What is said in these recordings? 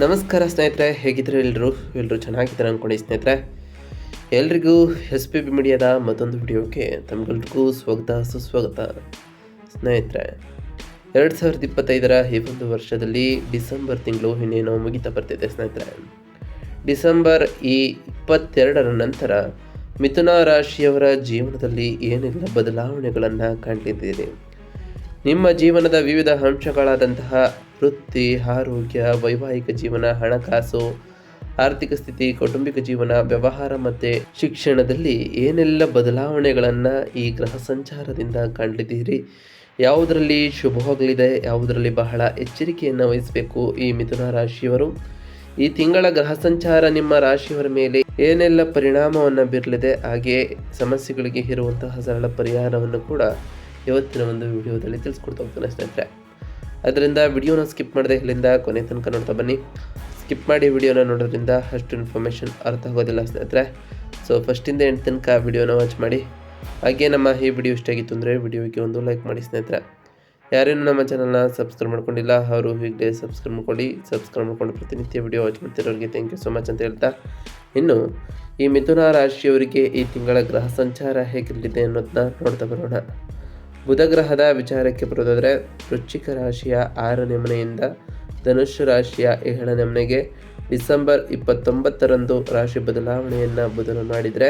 ನಮಸ್ಕಾರ ಸ್ನೇಹಿತರೆ ಹೇಗಿದ್ರು ಎಲ್ಲರೂ ಎಲ್ಲರೂ ಚೆನ್ನಾಗಿದ್ದಾರೆ ಅಂದ್ಕೊಂಡು ಸ್ನೇಹಿತರೆ? ಎಲ್ರಿಗೂ ಎಸ್ ಪಿ ಬಿ ಮೀಡಿಯಾದ ಮತ್ತೊಂದು ವಿಡಿಯೋಕ್ಕೆ ತಮ್ಗೆಲ್ರಿಗೂ ಸ್ವಾಗತ, ಸುಸ್ವಾಗತ. ಸ್ನೇಹಿತರೆ, ಎರಡು ಸಾವಿರದ ಇಪ್ಪತ್ತೈದರ ಈ ಒಂದು ವರ್ಷದಲ್ಲಿ ಡಿಸೆಂಬರ್ ತಿಂಗಳು ಇನ್ನೇನೋ ಮುಗಿತಾ ಬರ್ತಿದೆ ಸ್ನೇಹಿತರೆ. ಡಿಸೆಂಬರ್ ಈ ಇಪ್ಪತ್ತೆರಡರ ನಂತರ ಮಿಥುನ ರಾಶಿಯವರ ಜೀವನದಲ್ಲಿ ಏನೆಲ್ಲ ಬದಲಾವಣೆಗಳನ್ನು ಕಂಡಿದ್ದೀರಿ ನಿಮ್ಮ ಜೀವನದ ವಿವಿಧ ಅಂಶಗಳಾದಂತಹ ವೃತ್ತಿ, ಆರೋಗ್ಯ, ವೈವಾಹಿಕ ಜೀವನ, ಹಣಕಾಸು, ಆರ್ಥಿಕ ಸ್ಥಿತಿ, ಕೌಟುಂಬಿಕ ಜೀವನ, ವ್ಯವಹಾರ ಮತ್ತು ಶಿಕ್ಷಣದಲ್ಲಿ ಏನೆಲ್ಲ ಬದಲಾವಣೆಗಳನ್ನು ಈ ಗ್ರಹ ಸಂಚಾರದಿಂದ ಕಾಣಲಿದ್ದೀರಿ ಯಾವುದರಲ್ಲಿ ಶುಭವಾಗಲಿದೆ ಯಾವುದರಲ್ಲಿ ಬಹಳ ಎಚ್ಚರಿಕೆಯನ್ನು ವಹಿಸಬೇಕು ಈ ಮಿಥುನ ರಾಶಿಯವರು? ಈ ತಿಂಗಳ ಗ್ರಹ ಸಂಚಾರ ನಿಮ್ಮ ರಾಶಿಯವರ ಮೇಲೆ ಏನೆಲ್ಲ ಪರಿಣಾಮವನ್ನು ಬೀರಲಿದೆ? ಹಾಗೆಯೇ ಸಮಸ್ಯೆಗಳಿಗೆ ಇರುವಂತಹ ಸರಳ ಪರಿಹಾರವನ್ನು ಕೂಡ ಇವತ್ತಿನ ಒಂದು ವಿಡಿಯೋದಲ್ಲಿ ತಿಳಿಸ್ಕೊಡ್ತಾ ಹೋಗ್ತಾನೆ ಸ್ನೇಹಿತರೆ. ಅದರಿಂದ ವಿಡಿಯೋನ ಸ್ಕಿಪ್ ಮಾಡದೆ ಇಲ್ಲಿಂದ ಕೊನೆ ತನಕ ನೋಡ್ತಾ ಬನ್ನಿ. ಸ್ಕಿಪ್ ಮಾಡಿ ವಿಡಿಯೋನ ನೋಡೋದ್ರಿಂದ ಅಷ್ಟು ಇನ್ಫಾರ್ಮೇಷನ್ ಅರ್ಥ ಆಗೋದಿಲ್ಲ ಸ್ನೇಹಿತರೆ. ಸೊ ಫಸ್ಟಿಂದ ಎಂಟು ತನಕ ವಿಡಿಯೋನ ವಾಚ್ ಮಾಡಿ. ಹಾಗೆ ನಮ್ಮ ಈ ವಿಡಿಯೋ ಇಷ್ಟ ಆಗಿತ್ತು ಅಂದರೆ ವಿಡಿಯೋಗೆ ಒಂದು ಲೈಕ್ ಮಾಡಿ ಸ್ನೇಹಿತರೆ. ಯಾರೇನು ನಮ್ಮ ಚಾನಲ್ನ ಸಬ್ಸ್ಕ್ರೈಬ್ ಮಾಡ್ಕೊಂಡಿಲ್ಲ, ಅವರು ಹೀಗೆ ಸಬ್ಸ್ಕ್ರೈಬ್ ಮಾಡ್ಕೊಳ್ಳಿ. ಸಬ್ಸ್ಕ್ರೈಬ್ ಮಾಡ್ಕೊಂಡು ಪ್ರತಿನಿತ್ಯ ವಿಡಿಯೋ ವಾಚ್ ಮಾಡ್ತಿರೋರಿಗೆ ಥ್ಯಾಂಕ್ ಯು ಸೊ ಮಚ್ ಅಂತ ಹೇಳ್ತಾ. ಇನ್ನು, ಈ ಮಿಥುನ ರಾಶಿಯವರಿಗೆ ಈ ತಿಂಗಳ ಗ್ರಹ ಸಂಚಾರ ಹೇಗಿರಲಿದೆ ಅನ್ನೋದನ್ನ ನೋಡ್ತಾ ಬರೋಣ. ಬುಧ ಗ್ರಹದ ವಿಚಾರಕ್ಕೆ ಬರೋದಾದರೆ ವೃಶ್ಚಿಕ ರಾಶಿಯ ಆರನೇ ಮನೆಯಿಂದ ಧನುಷ್ಯ ರಾಶಿಯ ಏಳನೇ ಮನೆಗೆ ಡಿಸೆಂಬರ್ ಇಪ್ಪತ್ತೊಂಬತ್ತರಂದು ರಾಶಿ ಬದಲಾವಣೆಯನ್ನು ಬುಧನು ಮಾಡಿದರೆ,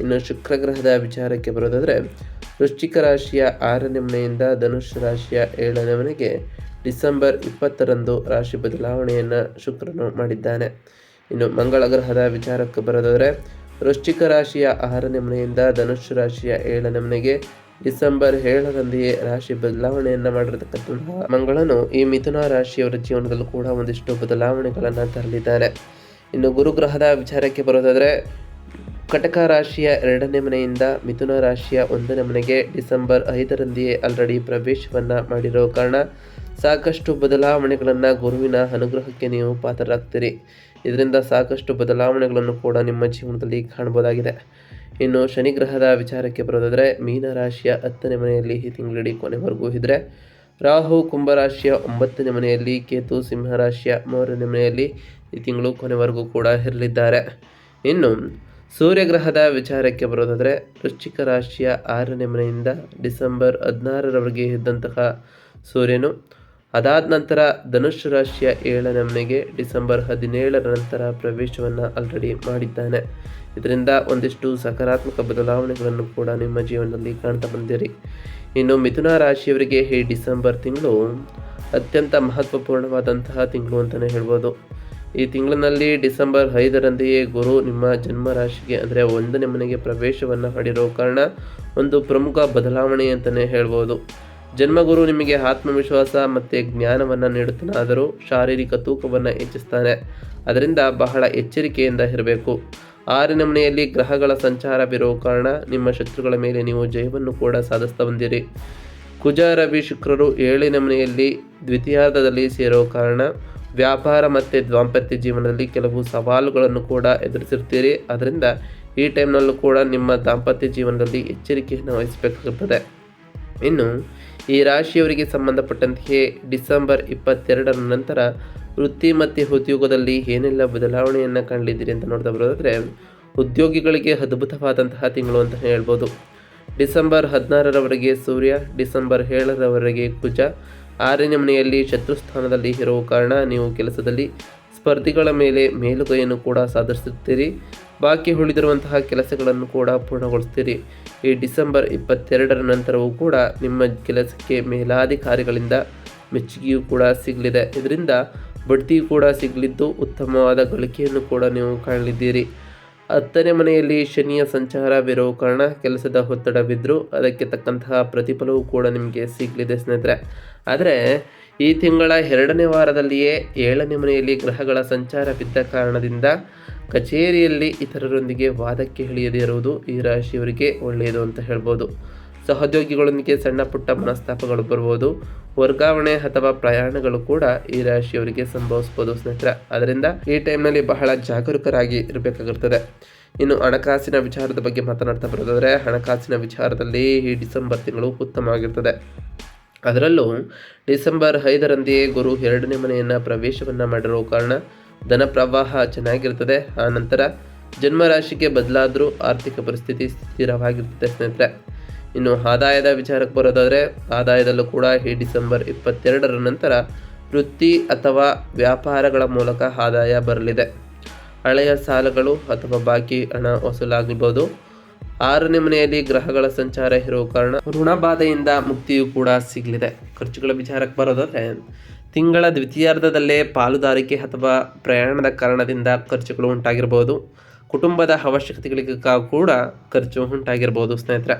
ಇನ್ನು ಶುಕ್ರ ಗ್ರಹದ ವಿಚಾರಕ್ಕೆ ಬರೋದಾದರೆ ವೃಶ್ಚಿಕ ರಾಶಿಯ ಆರನೇ ಮನೆಯಿಂದ ಧನುಷ್ ರಾಶಿಯ ಏಳನೇ ಮನೆಗೆ ಡಿಸೆಂಬರ್ ಇಪ್ಪತ್ತರಂದು ರಾಶಿ ಬದಲಾವಣೆಯನ್ನು ಶುಕ್ರನು ಮಾಡಿದ್ದಾನೆ. ಇನ್ನು ಮಂಗಳ ಗ್ರಹದ ವಿಚಾರಕ್ಕೆ ಬರೋದಾದರೆ ವೃಶ್ಚಿಕ ರಾಶಿಯ ಆರನೇ ಮನೆಯಿಂದ ಧನುಷ್ಯ ರಾಶಿಯ ಏಳನೇ ಮನೆಗೆ ಡಿಸೆಂಬರ್ ಏಳರಂದೆಯೇ ರಾಶಿ ಬದಲಾವಣೆಯನ್ನು ಮಾಡಿರತಕ್ಕಂತಹ ಮಂಗಳನು ಈ ಮಿಥುನ ರಾಶಿಯವರ ಜೀವನದಲ್ಲೂ ಕೂಡ ಒಂದಿಷ್ಟು ಬದಲಾವಣೆಗಳನ್ನು ತರಲಿದ್ದಾರೆ. ಇನ್ನು ಗುರುಗ್ರಹದ ವಿಚಾರಕ್ಕೆ ಬರೋದಾದ್ರೆ, ಕಟಕ ರಾಶಿಯ ಎರಡನೇ ಮನೆಯಿಂದ ಮಿಥುನ ರಾಶಿಯ ಒಂದನೇ ಮನೆಗೆ ಡಿಸೆಂಬರ್ ಐದರಂದೆಯೇ ಆಲ್ರೆಡಿ ಪ್ರವೇಶವನ್ನು ಮಾಡಿರೋ ಕಾರಣ ಸಾಕಷ್ಟು ಬದಲಾವಣೆಗಳನ್ನು ಗುರುವಿನ ಅನುಗ್ರಹಕ್ಕೆ ನೀವು ಪಾತ್ರರಾಗ್ತೀರಿ. ಇದರಿಂದ ಸಾಕಷ್ಟು ಬದಲಾವಣೆಗಳನ್ನು ಕೂಡ ನಿಮ್ಮ ಜೀವನದಲ್ಲಿ ಕಾಣಬಹುದಾಗಿದೆ. ಇನ್ನು ಶನಿ ಗ್ರಹದ ವಿಚಾರಕ್ಕೆ ಬರೋದಾದರೆ ಮೀನ ರಾಶಿಯ ಹತ್ತನೇ ಮನೆಯಲ್ಲಿ ಈ ತಿಂಗಳಿಡೀ ಕೊನೆವರೆಗೂ ಇದ್ದರೆ ರಾಹು ಕುಂಭರಾಶಿಯ ಒಂಬತ್ತನೇ ಮನೆಯಲ್ಲಿ, ಕೇತು ಸಿಂಹರಾಶಿಯ ಮೂರನೇ ಮನೆಯಲ್ಲಿ ಈ ತಿಂಗಳು ಕೊನೆವರೆಗೂ ಕೂಡ ಇರಲಿದ್ದಾರೆ. ಇನ್ನು ಸೂರ್ಯಗ್ರಹದ ವಿಚಾರಕ್ಕೆ ಬರೋದಾದರೆ ವೃಶ್ಚಿಕ ರಾಶಿಯ ಆರನೇ ಮನೆಯಿಂದ ಡಿಸೆಂಬರ್ ಹದಿನಾರರವರೆಗೆ ಇದ್ದಂತಹ ಸೂರ್ಯನು ಅದಾದ ನಂತರ ಧನುಷ್ ರಾಶಿಯ ಏಳನೇ ಮನೆಗೆ ಡಿಸೆಂಬರ್ ಹದಿನೇಳರ ನಂತರ ಪ್ರವೇಶವನ್ನು ಆಲ್ರೆಡಿ ಮಾಡಿದ್ದಾನೆ. ಇದರಿಂದ ಒಂದಿಷ್ಟು ಸಕಾರಾತ್ಮಕ ಬದಲಾವಣೆಗಳನ್ನು ಕೂಡ ನಿಮ್ಮ ಜೀವನದಲ್ಲಿ ಕಾಣ್ತಾ ಬಂದಿರಿ. ಇನ್ನು ಮಿಥುನ ರಾಶಿಯವರಿಗೆ ಈ ಡಿಸೆಂಬರ್ ತಿಂಗಳು ಅತ್ಯಂತ ಮಹತ್ವಪೂರ್ಣವಾದಂತಹ ತಿಂಗಳು ಅಂತಲೇ ಹೇಳ್ಬೋದು. ಈ ತಿಂಗಳಿನಲ್ಲಿ ಡಿಸೆಂಬರ್ ಐದರಂದೆಯೇ ಗುರು ನಿಮ್ಮ ಜನ್ಮ ರಾಶಿಗೆ ಅಂದರೆ ಒಂದನೇ ಮನೆಗೆ ಪ್ರವೇಶವನ್ನು ಮಾಡಿರೋ ಕಾರಣ ಒಂದು ಪ್ರಮುಖ ಬದಲಾವಣೆ ಅಂತಲೇ ಹೇಳ್ಬೋದು. ಜನ್ಮಗುರು ನಿಮಗೆ ಆತ್ಮವಿಶ್ವಾಸ ಮತ್ತು ಜ್ಞಾನವನ್ನು ನೀಡುತ್ತಾನಾದರೂ ಶಾರೀರಿಕ ತೂಕವನ್ನು ಹೆಚ್ಚಿಸ್ತಾನೆ ಅದರಿಂದ ಬಹಳ ಎಚ್ಚರಿಕೆಯಿಂದ ಇರಬೇಕು. ಆರನೇ ಮನೆಯಲ್ಲಿ ಗ್ರಹಗಳ ಸಂಚಾರವಿರುವ ಕಾರಣ ನಿಮ್ಮ ಶತ್ರುಗಳ ಮೇಲೆ ನೀವು ಜಯವನ್ನು ಕೂಡ ಸಾಧಿಸ್ತಾ ಬಂದಿರಿ. ಕುಜ ರವಿ ಶುಕ್ರರು ಏಳಿನ ಮನೆಯಲ್ಲಿ ದ್ವಿತೀಯಾರ್ಧದಲ್ಲಿ ಸೇರೋ ಕಾರಣ ವ್ಯಾಪಾರ ಮತ್ತು ದಾಂಪತ್ಯ ಜೀವನದಲ್ಲಿ ಕೆಲವು ಸವಾಲುಗಳನ್ನು ಕೂಡ ಎದುರಿಸಿರ್ತೀರಿ. ಅದರಿಂದ ಈ ಟೈಮ್ನಲ್ಲೂ ಕೂಡ ನಿಮ್ಮ ದಾಂಪತ್ಯ ಜೀವನದಲ್ಲಿ ಎಚ್ಚರಿಕೆಯನ್ನು ವಹಿಸಬೇಕಾಗುತ್ತದೆ. ಇನ್ನು ಈ ರಾಶಿಯವರಿಗೆ ಸಂಬಂಧಪಟ್ಟಂತೆ ಡಿಸೆಂಬರ್ ಇಪ್ಪತ್ತೆರಡರ ನಂತರ ವೃತ್ತಿ ಮತ್ತು ಉದ್ಯೋಗದಲ್ಲಿ ಏನೆಲ್ಲ ಬದಲಾವಣೆಯನ್ನು ಕಾಣಲಿದ್ದೀರಿ ಅಂತ ನೋಡ್ತಾ ಬರೋದಾದರೆ, ಉದ್ಯೋಗಿಗಳಿಗೆ ಅದ್ಭುತವಾದಂತಹ ತಿಂಗಳು ಅಂತ ಹೇಳ್ಬೋದು. ಡಿಸೆಂಬರ್ ಹದಿನಾರರವರೆಗೆ ಸೂರ್ಯ, ಡಿಸೆಂಬರ್ ಏಳರವರೆಗೆ ಕುಜ ಆರನೇ ಮನೆಯಲ್ಲಿ ಶತ್ರುಸ್ಥಾನದಲ್ಲಿ ಇರುವ ಕಾರಣ ನೀವು ಕೆಲಸದಲ್ಲಿ ಸ್ಪರ್ಧಿಗಳ ಮೇಲೆ ಮೇಲುಗೈಯನ್ನು ಕೂಡ ಸಾಧಿಸುತ್ತೀರಿ ಬಾಕಿ ಉಳಿದಿರುವಂತಹ ಕೆಲಸಗಳನ್ನು ಕೂಡ ಪೂರ್ಣಗೊಳಿಸ್ತೀರಿ ಈ ಡಿಸೆಂಬರ್ ಇಪ್ಪತ್ತೆರಡರ ನಂತರವೂ ಕೂಡ ನಿಮ್ಮ ಕೆಲಸಕ್ಕೆ ಮೇಲಾಧಿಕಾರಿಗಳಿಂದ ಮೆಚ್ಚುಗೆಯೂ ಕೂಡ ಸಿಗಲಿದೆ. ಇದರಿಂದ ಬಡ್ತಿಯೂ ಕೂಡ ಸಿಗಲಿದ್ದು, ಉತ್ತಮವಾದ ಗಳಿಕೆಯನ್ನು ಕೂಡ ನೀವು ಕಾಣಲಿದ್ದೀರಿ. ಹತ್ತನೇ ಮನೆಯಲ್ಲಿ ಶನಿಯ ಸಂಚಾರವಿರೋ ಕಾರಣ ಕೆಲಸದ ಒತ್ತಡ ಬಿದ್ದರೂ ಅದಕ್ಕೆ ತಕ್ಕಂತಹ ಪ್ರತಿಫಲವೂ ಕೂಡ ನಿಮಗೆ ಸಿಗಲಿದೆ ಸ್ನೇಹಿತರೆ. ಆದರೆ ಈ ತಿಂಗಳ ಎರಡನೇ ವಾರದಲ್ಲಿಯೇ ಏಳನೇ ಮನೆಯಲ್ಲಿ ಗ್ರಹಗಳ ಸಂಚಾರ ಬಿದ್ದ ಕಾರಣದಿಂದ ಕಚೇರಿಯಲ್ಲಿ ಇತರರೊಂದಿಗೆ ವಾದಕ್ಕೆ ಇಳಿಯದೇ ಇರುವುದು ಈ ರಾಶಿಯವರಿಗೆ ಒಳ್ಳೆಯದು ಅಂತ ಹೇಳ್ಬೋದು. ಸಹೋದ್ಯೋಗಿಗಳೊಂದಿಗೆ ಸಣ್ಣ ಪುಟ್ಟ ಮನಸ್ತಾಪಗಳು ಬರ್ಬೋದು ವರ್ಗಾವಣೆ ಅಥವಾ ಪ್ರಯಾಣಗಳು ಕೂಡ ಈ ರಾಶಿಯವರಿಗೆ ಸಂಭವಿಸ್ಬೋದು ಸ್ನೇಹಿತರೆ. ಅದರಿಂದ ಈ ಟೈಮ್ನಲ್ಲಿ ಬಹಳ ಜಾಗರೂಕರಾಗಿ ಇರಬೇಕಾಗಿರ್ತದೆ. ಇನ್ನು ಹಣಕಾಸಿನ ವಿಚಾರದ ಬಗ್ಗೆ ಮಾತನಾಡ್ತಾ ಬರೋದಾದರೆ, ಹಣಕಾಸಿನ ವಿಚಾರದಲ್ಲಿ ಈ ಡಿಸೆಂಬರ್ ತಿಂಗಳು ಉತ್ತಮವಾಗಿರ್ತದೆ. ಅದರಲ್ಲೂ ಡಿಸೆಂಬರ್ ಐದರಂದೇ ಗುರು ಎರಡನೇ ಮನೆಯನ್ನು ಪ್ರವೇಶವನ್ನು ಮಾಡಿರುವ ಕಾರಣ ಧನ ಪ್ರವಾಹ ಚೆನ್ನಾಗಿರ್ತದೆ. ಆ ನಂತರ ಜನ್ಮರಾಶಿಗೆ ಬದಲಾದರೂ ಆರ್ಥಿಕ ಪರಿಸ್ಥಿತಿ ಸ್ಥಿರವಾಗಿರ್ತದೆ ಸ್ನೇಹಿತರೆ. ಇನ್ನು ಆದಾಯದ ವಿಚಾರಕ್ಕೆ ಬರೋದಾದರೆ, ಆದಾಯದಲ್ಲೂ ಕೂಡ ಈ ಡಿಸೆಂಬರ್ ಇಪ್ಪತ್ತೆರಡರ ನಂತರ ವೃತ್ತಿ ಅಥವಾ ವ್ಯಾಪಾರಗಳ ಮೂಲಕ ಆದಾಯ ಬರಲಿದೆ. ಹಳೆಯ ಸಾಲಗಳು ಅಥವಾ ಬಾಕಿ ಹಣ ವಸೂಲಾಗಬಹುದು ಆರನೇ ಮನೆಯಲ್ಲಿ ಗ್ರಹಗಳ ಸಂಚಾರ ಇರುವ ಕಾರಣ ಋಣಬಾಧೆಯಿಂದ ಮುಕ್ತಿಯು ಕೂಡ ಸಿಗಲಿದೆ. ಖರ್ಚುಗಳ ವಿಚಾರಕ್ಕೆ ಬರೋದಾದರೆ, ತಿಂಗಳ ದ್ವಿತೀಯಾರ್ಧದಲ್ಲೇ ಪಾಲುದಾರಿಕೆ ಅಥವಾ ಪ್ರಯಾಣದ ಕಾರಣದಿಂದ ಖರ್ಚುಗಳು ಉಂಟಾಗಿರ್ಬೋದು. ಕುಟುಂಬದ ಅವಶ್ಯಕತೆಗಳಿಗೂ ಕೂಡ ಖರ್ಚು ಉಂಟಾಗಿರ್ಬೋದು, ಸ್ನೇಹಿತರೆ.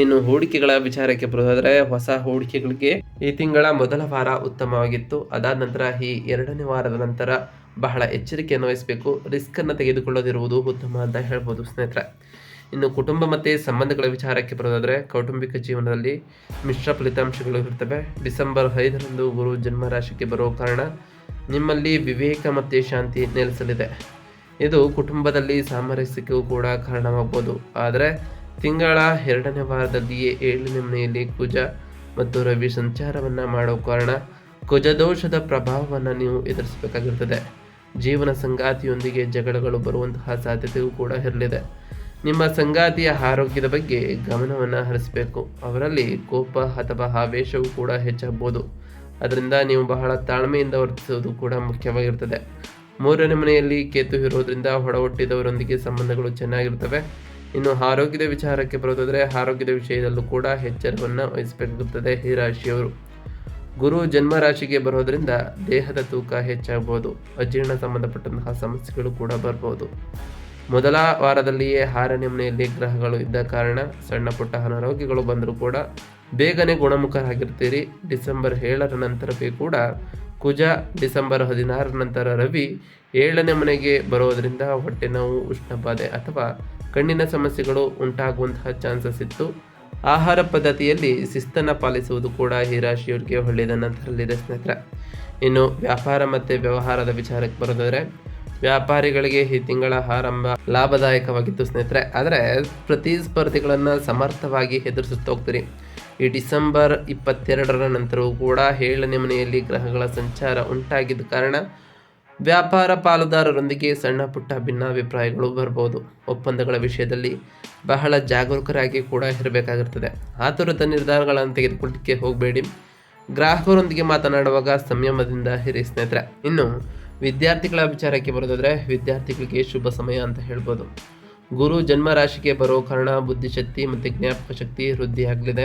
ಇನ್ನು ಹೂಡಿಕೆಗಳ ವಿಚಾರಕ್ಕೆ ಬರೋದಾದ್ರೆ ಹೊಸ ಹೂಡಿಕೆಗಳಿಗೆ ಈ ತಿಂಗಳ ಮೊದಲ ವಾರ ಉತ್ತಮವಾಗಿತ್ತು. ಅದಾದ ನಂತರ ಈ ಎರಡನೇ ವಾರದ ನಂತರ ಬಹಳ ಎಚ್ಚರಿಕೆಯನ್ನು ವಹಿಸಬೇಕು ರಿಸ್ಕನ್ನು ತೆಗೆದುಕೊಳ್ಳದಿರುವುದು ಉತ್ತಮ ಅಂತ ಹೇಳ್ಬೋದು ಸ್ನೇಹಿತರೆ. ಇನ್ನು ಕುಟುಂಬ ಮತ್ತು ಸಂಬಂಧಗಳ ವಿಚಾರಕ್ಕೆ ಬರೋದಾದರೆ ಕೌಟುಂಬಿಕ ಜೀವನದಲ್ಲಿ ಮಿಶ್ರ ಫಲಿತಾಂಶಗಳು ಇರ್ತವೆ. ಡಿಸೆಂಬರ್ ಐದರಂದು ಗುರು ಜನ್ಮರಾಶಿಗೆ ಬರುವ ಕಾರಣ ನಿಮ್ಮಲ್ಲಿ ವಿವೇಕ ಮತ್ತು ಶಾಂತಿ ನೆಲೆಸಲಿದೆ. ಇದು ಕುಟುಂಬದಲ್ಲಿ ಸಾಮರಸ್ಯಕ್ಕೂ ಕೂಡ ಕಾರಣವಾಗ್ಬೋದು. ಆದರೆ ತಿಂಗಳ ಎರಡನೇ ವಾರದಲ್ಲಿಯೇ ಏಳನೇ ಮನೆಯಲ್ಲಿ ಕುಜ ಮತ್ತು ರವಿ ಸಂಚಾರವನ್ನು ಮಾಡೋ ಕಾರಣ ಕುಜದೋಷದ ಪ್ರಭಾವವನ್ನು ನೀವು ಎದುರಿಸಬೇಕಾಗಿರ್ತದೆ. ಜೀವನ ಸಂಗಾತಿಯೊಂದಿಗೆ ಜಗಳಗಳು ಬರುವಂತಹ ಸಾಧ್ಯತೆಯೂ ಕೂಡ ಇರಲಿದೆ. ನಿಮ್ಮ ಸಂಗಾತಿಯ ಆರೋಗ್ಯದ ಬಗ್ಗೆ ಗಮನವನ್ನು ಹರಿಸಬೇಕು. ಅವರಲ್ಲಿ ಕೋಪ ಅಥವಾ ಆವೇಶವೂ ಕೂಡ ಹೆಚ್ಚಾಗ್ಬೋದು. ಅದರಿಂದ ನೀವು ಬಹಳ ತಾಳ್ಮೆಯಿಂದ ವರ್ತಿಸುವುದು ಕೂಡ ಮುಖ್ಯವಾಗಿರ್ತದೆ. ಮೂರನೇ ಮನೆಯಲ್ಲಿ ಕೇತು ಇರೋದ್ರಿಂದ ಹೊಡ ಹುಟ್ಟಿದವರೊಂದಿಗೆ ಸಂಬಂಧಗಳು ಚೆನ್ನಾಗಿರ್ತವೆ. ಇನ್ನು ಆರೋಗ್ಯದ ವಿಚಾರಕ್ಕೆ ಬರೋದಾದರೆ ಆರೋಗ್ಯದ ವಿಷಯದಲ್ಲೂ ಕೂಡ ಎಚ್ಚರವನ್ನು ವಹಿಸಬೇಕಾಗುತ್ತದೆ ಈ ರಾಶಿಯವರು. ಗುರು ಜನ್ಮ ರಾಶಿಗೆ ಬರೋದರಿಂದ ದೇಹದ ತೂಕ ಹೆಚ್ಚಾಗಬಹುದು ಅಜೀರ್ಣ ಸಂಬಂಧಪಟ್ಟಂತಹ ಸಮಸ್ಯೆಗಳು ಕೂಡ ಬರ್ಬೋದು. ಮೊದಲ ವಾರದಲ್ಲಿಯೇ ಆರನೇ ಮನೆಯಲ್ಲಿ ಗ್ರಹಗಳು ಇದ್ದ ಕಾರಣ ಸಣ್ಣ ಪುಟ್ಟ ಅನಾರೋಗ್ಯಗಳು ಬಂದರೂ ಕೂಡ ಬೇಗನೆ ಗುಣಮುಖರಾಗಿರ್ತೀರಿ. ಡಿಸೆಂಬರ್ ಏಳರ ನಂತರವೇ ಕೂಡ ಕುಜ, ಡಿಸೆಂಬರ್ ಹದಿನಾರರ ನಂತರ ರವಿ ಏಳನೇ ಮನೆಗೆ ಬರೋದರಿಂದ ಹೊಟ್ಟೆ ನೋವು, ಉಷ್ಣಬಾಧೆ ಅಥವಾ ಕಣ್ಣಿನ ಸಮಸ್ಯೆಗಳು ಉಂಟಾಗುವಂತಹ ಚಾನ್ಸಸ್ ಇತ್ತು. ಆಹಾರ ಪದ್ಧತಿಯಲ್ಲಿ ಶಿಸ್ತನ್ನು ಪಾಲಿಸುವುದು ಕೂಡ ಈ ರಾಶಿಯವರಿಗೆ ಒಳ್ಳೆಯದ ತರಲಿದೆ ಸ್ನೇಹಿತರೆ. ಇನ್ನು ವ್ಯಾಪಾರ ಮತ್ತು ವ್ಯವಹಾರದ ವಿಚಾರಕ್ಕೆ ಬರೋದಾದರೆ, ವ್ಯಾಪಾರಿಗಳಿಗೆ ಈ ತಿಂಗಳ ಆರಂಭ ಲಾಭದಾಯಕವಾಗಿತ್ತು ಸ್ನೇಹಿತರೆ. ಆದರೆ ಪ್ರತಿಸ್ಪರ್ಧಿಗಳನ್ನು ಸಮರ್ಥವಾಗಿ ಎದುರಿಸುತ್ತಾ ಹೋಗ್ತೀರಿ. ಈ ಡಿಸೆಂಬರ್ ಇಪ್ಪತ್ತೆರಡರ ನಂತರವೂ ಕೂಡ ಏಳನೇ ಮನೆಯಲ್ಲಿ ಗ್ರಹಗಳ ಸಂಚಾರ ಉಂಟಾಗಿದ್ದ ಕಾರಣ ವ್ಯಾಪಾರ ಪಾಲುದಾರರೊಂದಿಗೆ ಸಣ್ಣ ಪುಟ್ಟ ಭಿನ್ನಾಭಿಪ್ರಾಯಗಳು ಬರ್ಬೋದು ಒಪ್ಪಂದಗಳ ವಿಷಯದಲ್ಲಿ ಬಹಳ ಜಾಗರೂಕರಾಗಿ ಕೂಡ ಇರಬೇಕಾಗಿರ್ತದೆ. ಆತುರದ ನಿರ್ಧಾರಗಳನ್ನು ತೆಗೆದುಕೊಳ್ಳಿಕ್ಕೆ ಹೋಗಬೇಡಿ. ಗ್ರಾಹಕರೊಂದಿಗೆ ಮಾತನಾಡುವಾಗ ಸಂಯಮದಿಂದ ಹಿರಿಯ ಸ್ನೇಹಿತರೆ. ಇನ್ನು, ವಿದ್ಯಾರ್ಥಿಗಳ ವಿಚಾರಕ್ಕೆ ಬರೋದಾದ್ರೆ ವಿದ್ಯಾರ್ಥಿಗಳಿಗೆ ಶುಭ ಸಮಯ ಅಂತ ಹೇಳ್ಬೋದು. ಗುರು ಜನ್ಮ ರಾಶಿಗೆ ಬರೋ ಕಾರಣ ಬುದ್ಧಿಶಕ್ತಿ ಮತ್ತು ಜ್ಞಾಪಕ ಶಕ್ತಿ ವೃದ್ಧಿಯಾಗಲಿದೆ.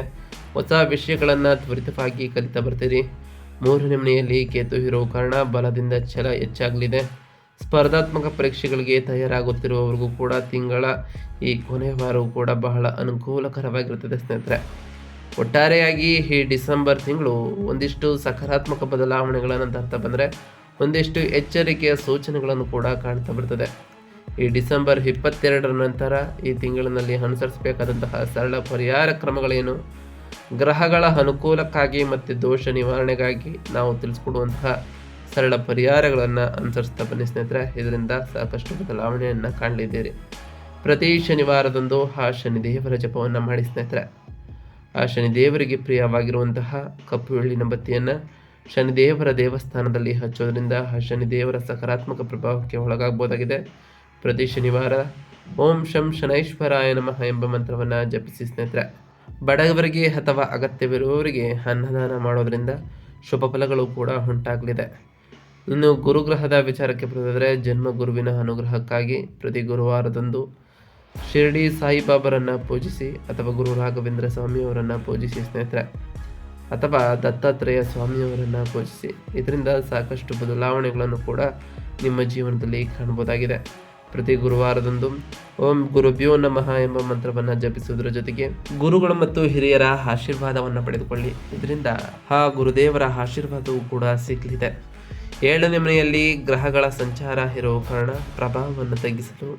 ಹೊಸ ವಿಷಯಗಳನ್ನು ತ್ವರಿತವಾಗಿ ಕಲಿತಾ ಬರ್ತೀರಿ. ಮೂರನೇ ಮನೆಯಲ್ಲಿ ಕೇತು ಇರೋ ಕಾರಣ ಬಲದಿಂದ ಛಲ ಹೆಚ್ಚಾಗಲಿದೆ. ಸ್ಪರ್ಧಾತ್ಮಕ ಪರೀಕ್ಷೆಗಳಿಗೆ ತಯಾರಾಗುತ್ತಿರುವವರಿಗೂ ಕೂಡ ತಿಂಗಳ ಈ ಕೊನೆ ವಾರವೂ ಕೂಡ ಬಹಳ ಅನುಕೂಲಕರವಾಗಿರುತ್ತದೆ ಸ್ನೇಹಿತರೆ. ಒಟ್ಟಾರೆಯಾಗಿ ಈ ಡಿಸೆಂಬರ್ ತಿಂಗಳು ಒಂದಿಷ್ಟು ಸಕಾರಾತ್ಮಕ ಬದಲಾವಣೆಗಳನ್ನು ತರ್ತಾ ಬಂದರೆ ಒಂದಿಷ್ಟು ಎಚ್ಚರಿಕೆಯ ಸೂಚನೆಗಳನ್ನು ಕೂಡ ಕಾಣ್ತಾ ಬರ್ತದೆ. ಈ ಡಿಸೆಂಬರ್ ಇಪ್ಪತ್ತೆರಡರ ನಂತರ ಈ ತಿಂಗಳಿನಲ್ಲಿ ಅನುಸರಿಸಬೇಕಾದಂತಹ ಸರಳ ಪರಿಹಾರ ಕ್ರಮಗಳೇನು? ಗ್ರಹಗಳ ಅನುಕೂಲಕ್ಕಾಗಿ ಮತ್ತು ದೋಷ ನಿವಾರಣೆಗಾಗಿ ನಾವು ತಿಳಿಸ್ಕೊಡುವಂತಹ ಸರಳ ಪರಿಹಾರಗಳನ್ನು ಅನುಸರಿಸ್ತಾ ಬನ್ನಿ ಸ್ನೇಹಿತರೆ. ಇದರಿಂದ ಸಾಕಷ್ಟು ಬದಲಾವಣೆಯನ್ನು ಕಾಣಲಿದ್ದೀರಿ. ಪ್ರತಿ ಶನಿವಾರದಂದು ಆ ಶನಿದೇವರ ಜಪವನ್ನು ಮಾಡಿ ಸ್ನೇಹಿತರೆ. ಆ ಶನಿದೇವರಿಗೆ ಪ್ರಿಯವಾಗಿರುವಂತಹ ಕಪ್ಪು ಎಳ್ಳಿನ ಬತ್ತಿಯನ್ನು ಶನಿದೇವರ ದೇವಸ್ಥಾನದಲ್ಲಿ ಹಚ್ಚೋದ್ರಿಂದ ಆ ಶನಿದೇವರ ಸಕಾರಾತ್ಮಕ ಪ್ರಭಾವಕ್ಕೆ ಒಳಗಾಗಬಹುದಾಗಿದೆ ಪ್ರತಿ ಶನಿವಾರ ಓಂ ಶಂ ಶನೈಶ್ವರಾಯ ನಮಃ ಎಂಬ ಮಂತ್ರವನ್ನು ಜಪಿಸಿ ಸ್ನೇಹಿತರೆ. ಬಡವರಿಗೆ ಅಥವಾ ಅಗತ್ಯವಿರುವವರಿಗೆ ಅನ್ನದಾನ ಮಾಡೋದರಿಂದ ಶುಭ ಫಲಗಳು ಕೂಡ ಉಂಟಾಗಲಿದೆ. ಇನ್ನು ಗುರುಗ್ರಹದ ವಿಚಾರಕ್ಕೆ ಬರೋದಾದರೆ ಜನ್ಮ ಗುರುವಿನ ಅನುಗ್ರಹಕ್ಕಾಗಿ ಪ್ರತಿ ಗುರುವಾರದಂದು ಶಿರಡಿ ಸಾಯಿಬಾಬರನ್ನು ಪೂಜಿಸಿ ಅಥವಾ ಗುರು ರಾಘವೇಂದ್ರ ಸ್ವಾಮಿಯವರನ್ನು ಪೂಜಿಸಿ ಸ್ನೇಹಿತರೆ, ಅಥವಾ ದತ್ತಾತ್ರೇಯ ಸ್ವಾಮಿಯವರನ್ನು ಪೂಜಿಸಿ. ಇದರಿಂದ ಸಾಕಷ್ಟು ಬದಲಾವಣೆಗಳನ್ನು ಕೂಡ ನಿಮ್ಮ ಜೀವನದಲ್ಲಿ ಕಾಣಬಹುದಾಗಿದೆ. ಪ್ರತಿ ಗುರುವಾರದಂದು ಓಂ ಗುರುಭ್ಯೋ ನಮಃ ಎಂಬ ಮಂತ್ರವನ್ನು ಜಪಿಸುವುದರ ಜೊತೆಗೆ ಗುರುಗಳು ಮತ್ತು ಹಿರಿಯರ ಆಶೀರ್ವಾದವನ್ನು ಪಡೆದುಕೊಳ್ಳಿ. ಇದರಿಂದ ಆ ಗುರುದೇವರ ಆಶೀರ್ವಾದವೂ ಕೂಡ ಸಿಗಲಿದೆ. ಏಳನೇ ಮನೆಯಲ್ಲಿ ಗ್ರಹಗಳ ಸಂಚಾರ ಇರುವ ಕಾರಣ ಪ್ರಭಾವವನ್ನು ತಗ್ಗಿಸಲು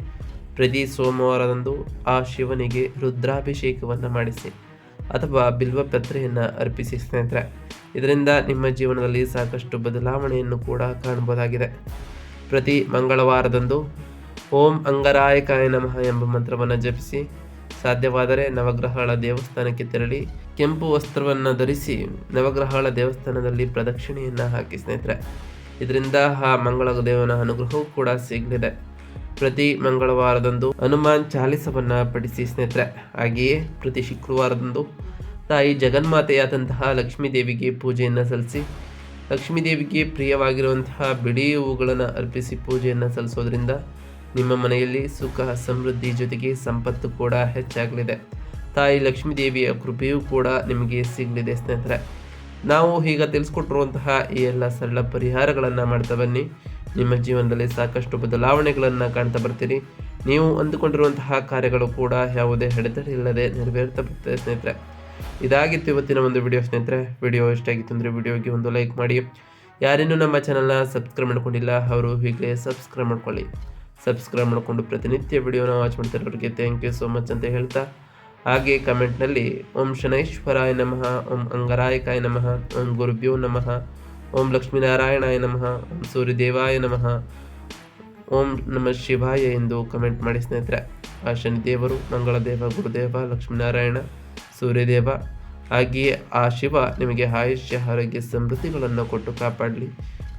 ಪ್ರತಿ ಸೋಮವಾರದಂದು ಆ ಶಿವನಿಗೆ ರುದ್ರಾಭಿಷೇಕವನ್ನು ಮಾಡಿಸಿ ಅಥವಾ ಬಿಲ್ವಪತ್ರೆಯನ್ನು ಅರ್ಪಿಸಿ ಸ್ನೇಹಿತರೆ. ಇದರಿಂದ ನಿಮ್ಮ ಜೀವನದಲ್ಲಿ ಸಾಕಷ್ಟು ಬದಲಾವಣೆಯನ್ನು ಕೂಡ ಕಾಣಬಹುದಾಗಿದೆ. ಪ್ರತಿ ಮಂಗಳವಾರದಂದು ಓಂ ಅಂಗರಾಯಕಾಯ ನಮಃ ಎಂಬ ಮಂತ್ರವನ್ನು ಜಪಿಸಿ, ಸಾಧ್ಯವಾದರೆ ನವಗ್ರಹಗಳ ದೇವಸ್ಥಾನಕ್ಕೆ ತೆರಳಿ, ಕೆಂಪು ವಸ್ತ್ರವನ್ನು ಧರಿಸಿ ನವಗ್ರಹಗಳ ದೇವಸ್ಥಾನದಲ್ಲಿ ಪ್ರದಕ್ಷಿಣೆಯನ್ನು ಹಾಕಿ ಸ್ನೇಹಿತರೆ. ಇದರಿಂದ ಆ ಮಂಗಳ ದೇವನ ಅನುಗ್ರಹವೂ ಕೂಡ ಸಿಗಲಿದೆ. ಪ್ರತಿ ಮಂಗಳವಾರದಂದು ಹನುಮಾನ್ ಚಾಲಿಸವನ್ನ ಪಡಿಸಿ ಸ್ನೇಹಿತರೆ. ಹಾಗೆಯೇ ಪ್ರತಿ ಶುಕ್ರವಾರದಂದು ತಾಯಿ ಜಗನ್ಮಾತೆಯಾದಂತಹ ಲಕ್ಷ್ಮೀ ದೇವಿಗೆ ಪೂಜೆಯನ್ನು ಸಲ್ಲಿಸಿ ಲಕ್ಷ್ಮೀ ದೇವಿಗೆ ಪ್ರಿಯವಾಗಿರುವಂತಹ ಬಿಳಿ ಹೂಗಳನ್ನು ಅರ್ಪಿಸಿ ಪೂಜೆಯನ್ನು ಸಲ್ಲಿಸೋದ್ರಿಂದ ನಿಮ್ಮ ಮನೆಯಲ್ಲಿ ಸುಖ, ಸಮೃದ್ಧಿ ಜೊತೆಗೆ ಸಂಪತ್ತು ಕೂಡ ಹೆಚ್ಚಾಗಲಿದೆ. ತಾಯಿ ಲಕ್ಷ್ಮೀ ದೇವಿಯ ಕೃಪೆಯೂ ಕೂಡ ನಿಮಗೆ ಸಿಗಲಿದೆ ಸ್ನೇಹಿತರೆ. ನಾವು ಈಗ ತಿಳಿಸ್ಕೊಟ್ಟಿರುವಂತಹ ಈ ಎಲ್ಲ ಸರಳ ಪರಿಹಾರಗಳನ್ನು ಮಾಡ್ತಾ ಬನ್ನಿ. ನಿಮ್ಮ ಜೀವನದಲ್ಲಿ ಸಾಕಷ್ಟು ಬದಲಾವಣೆಗಳನ್ನು ಕಾಣ್ತಾ ಬರ್ತೀರಿ. ನೀವು ಅಂದುಕೊಂಡಿರುವಂತಹ ಕಾರ್ಯಗಳು ಕೂಡ ಯಾವುದೇ ಅಡೆತಡೆ ಇಲ್ಲದೆ ನೆರವೇರ್ತಾ ಬರ್ತದೆ ಸ್ನೇಹಿತರೆ. ಇದಾಗಿತ್ತು ಇವತ್ತಿನ ಒಂದು ವಿಡಿಯೋ ಸ್ನೇಹಿತರೆ. ವಿಡಿಯೋ ಇಷ್ಟ ಆಗಿತ್ತು ಅಂದರೆ ವಿಡಿಯೋಗೆ ಒಂದು ಲೈಕ್ ಮಾಡಿ. ಯಾರೇನೂ ನಮ್ಮ ಚಾನಲ್ನ ಸಬ್ಸ್ಕ್ರೈಬ್ ಮಾಡ್ಕೊಂಡಿಲ್ಲ, ಅವರು ಹೀಗೆ ಸಬ್ಸ್ಕ್ರೈಬ್ ಮಾಡ್ಕೊಳ್ಳಿ. ಸಬ್ಸ್ಕ್ರೈಬ್ ಮಾಡಿಕೊಂಡು ಪ್ರತಿನಿತ್ಯ ವಿಡಿಯೋನ ವಾಚ್ ಮಾಡ್ತಿರೋರಿಗೆ ಥ್ಯಾಂಕ್ ಯು ಸೋ ಮಚ್ ಅಂತ ಹೇಳ್ತಾ, ಹಾಗೆ ಕಮೆಂಟ್ನಲ್ಲಿ ಓಂ ಶನೈಶ್ವರಾಯ ನಮಃ, ಓಂ ಅಂಗರಾಯಕಾಯ ನಮಃ, ಓಂ ಗುರುಭ್ಯೋ ನಮಃ, ಓಂ ಲಕ್ಷ್ಮೀನಾರಾಯಣಾಯ ನಮಃ, ಓಂ ಸೂರ್ಯದೇವಾಯ ನಮಃ, ಓಂ ನಮ ಶಿವಾಯ ಎಂದು ಕಮೆಂಟ್ ಮಾಡಿ ಸ್ನೇಹಿತರೆ. ಆ ಶನಿದೇವರು, ಮಂಗಳದೇವ, ಗುರುದೇವ, ಲಕ್ಷ್ಮೀನಾರಾಯಣ, ಸೂರ್ಯದೇವ, ಹಾಗೆಯೇ ಆ ಶಿವ ನಿಮಗೆ ಆಯುಷ್ಯ, ಆರೋಗ್ಯ, ಸಮೃದ್ಧಿಗಳನ್ನು ಕೊಟ್ಟು ಕಾಪಾಡಲಿ.